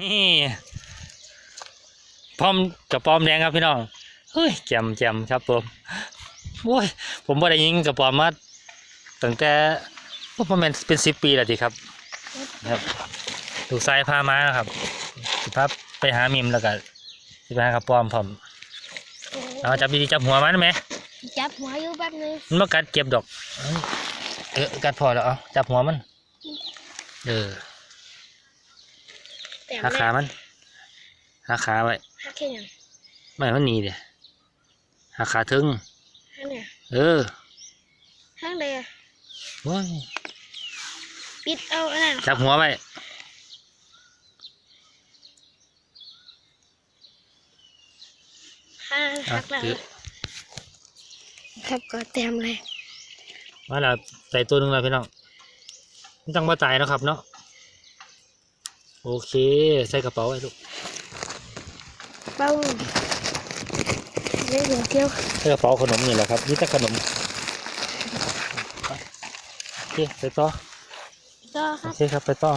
นี่พร้อมกับปอมแดงครับพี่น้องเฮ้ยแจมแจมครับผมโอ้ยผมบ่ได้ยิงกับปอมมาตั้งแต่ว่าประมาณเป็นสิบปีแล้วทีครับนะครับลูกชายพามานะครับสิพาไปหามิมแล้วก็สิไปหากับปอมพร้อมเอาจับดีๆจับหัวมันไหมจับหัวอยู่แป๊บนึงมันมากัดเจ็บดอกเอ้ยเออกัดพอแล้วเอาจับหัวมันเออแต่ หาขามันหาขาไว้หักแค่ยังไม่ให้มันหนีเดี๋ยหาขาถึงหักเนี่ยเออหักเลยอะโอ้ยปิดเอาอันนั้นจับหัวไว้หักอะหักแล้วถือครับก็เต็มเลยมาแล้วใส่ตัวหนึ่งแล้วพี่น้องไม่ต้องมาตายเนาะครับเนาะ โอเค ใส่กระเป๋าไว้ลูกเป้าเลี้ยงเที่ยวใส่กระเป๋าขนมนี่แหละครับนี่แต่ขนมโอเคไปต่อก็คโอรับเคครับไปต่อ